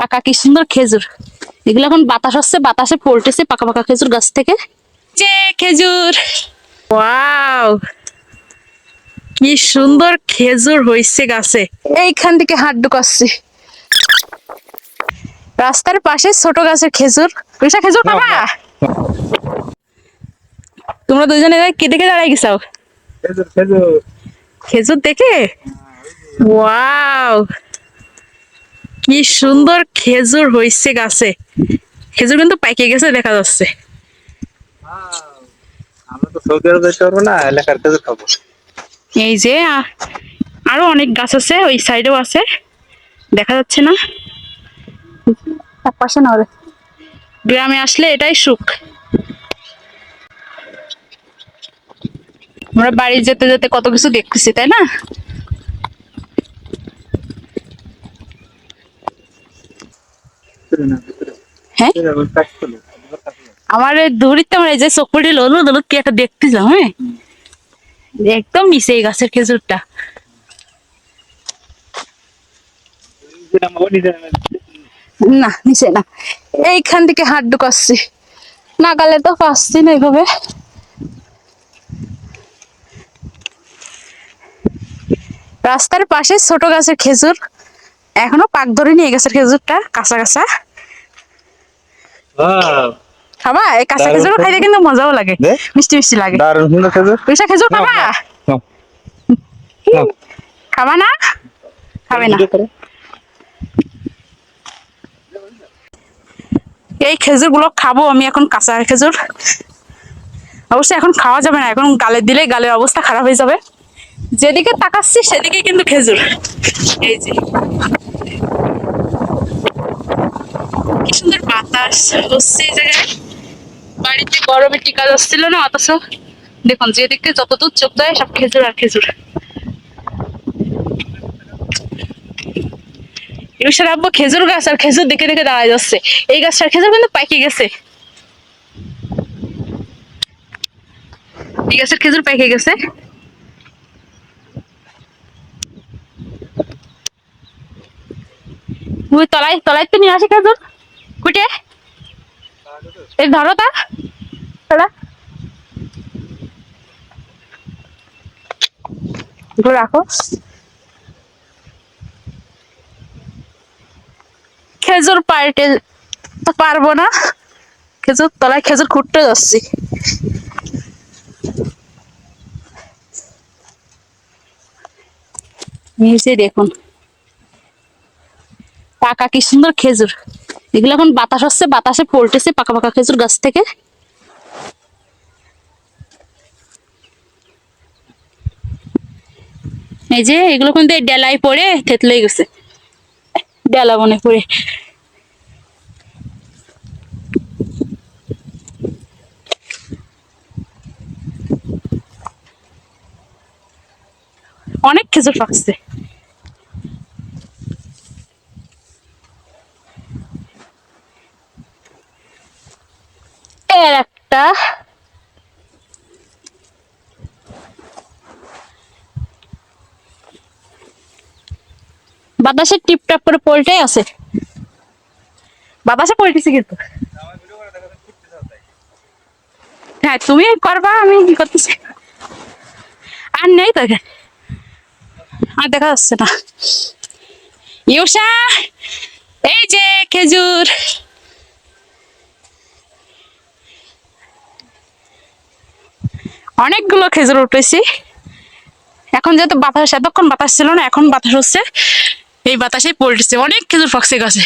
পাকা কি সুন্দর খেজুর? এগুলো এখন বাতাস হচ্ছে বাতাসে পল্টেছে পাকা পাকা খেজুর গাছ থেকে। যে খেজুর। ওয়াও! কি সুন্দর খেজুর হইছে গাছে। এইখান থেকে হাত ঢুকাচ্ছি। রাস্তার পাশে ছোট গাছের খেজুর। রিসা খেজুর খাবা তোমরা দুজনে কে দেখে দাঁড়াই গেছাও খেজুর খেজুর। খেজুর দেখে? ওয়াও! কি সুন্দর খেজুর হইছে গাছে। খেজুর কিন্তু পাইকে গেছে দেখা যাচ্ছে। আমরা তো সৌদি আরব যেতে পারব না এলাকার খেজুর খাব। এই যে আরও অনেক গাছ আছে ওই সাইডেও আছে। দেখা যাচ্ছে না। পাশে না গ্রামে আসলে এটাই সুখ। আমরা বাড়ি যেতে যেতে কত কিছু দেখতেছি তাই না? হ্যাঁ? আমার দড়িতে আমার এই যে চকুটি ললু ললু কি একটা দেখতেছিলাম হ্যাঁ? একদম মিশে এই গাছের খেজুরটা। না নিচে না। এইখান থেকে হাত ঢুকাচ্ছি নাগালে তো পাচ্ছি না এইভাবে। রাস্তার পাশে ছোট গাছের খেজুর। এখনও পাক ধরে নিয়ে গেছে খেজুরটা কাঁচা কাঁচা। খাবা এই কাঁচা খেজুর খাইতে কিন্তু মজাও লাগে। মিষ্টি মিষ্টি লাগে। দারুণ সুন্দর খেজুর। পয়সা খেজুর খাবা। খাবা না? খাবে না। এই খেজুরগুলো খাব আমি এখন কাঁচা খেজুর অবশ্যই এখন খাওয়া যাবে না এখন গালে দিলে গালের অবস্থা খারাপ হয়ে যাবে। যেদিকে তাকাচ্ছি সেদিকে কিন্তু খেজুর। এই যে। কি সুন্দর বাতাস হচ্ছে এই জায়গায়। বাড়িতে গরমে টিকা যাচ্ছিল না, অথচ দেখুন, যেদিকে যতদূর চোখ যায় সব খেজুর আর খেজুর। ইউসার আব্বু খেজুর গাছ আর খেজুর দেখে দেখে দাঁড়ায় যাচ্ছে। এই গাছটার খেজুর কিন্তু পাইকে গেছে। এই গাছের খেজুর পাইকে গেছে। তলায় তলায় তো নিয়ে আসি খেজুর? তা। তোরা এগুলো রাখো। খেজুর পাল্টে তো পারব না। খেজুর তলায় খেজুর খুঁটতে যাচ্ছি। নিচে দেখুন। পাকা কি সুন্দর খেজুর। এগুলো এখন বাতাস হচ্ছে বাতাসে পল্টেছে পাকা পাকা খেজুর গাছ থেকে। এই যে এগুলো কিন্তু এই ডেলায় থেতলে গেছে। ডেলা মনে পড়ে। অনেক খেজুর পাকছে। এর একটা বাতাসে টিপটাপ করে পল্টে আছে। বাতাসে পল্টেছে কিন্তু। হ্যাঁ তুমি করবা, আমি কি করতেছি? আর নেই তো আর দেখা যাচ্ছে না। ইউসা, এই যে খেজুর। অনেকগুলো খেজুর উঠেছি। এখন যেহেতু বাতাস, এতক্ষণ বাতাস ছিল না, এখন বাতাস হচ্ছে। এই বাতাসে পল্টেছে অনেক খেজুর পাকছে গাছে।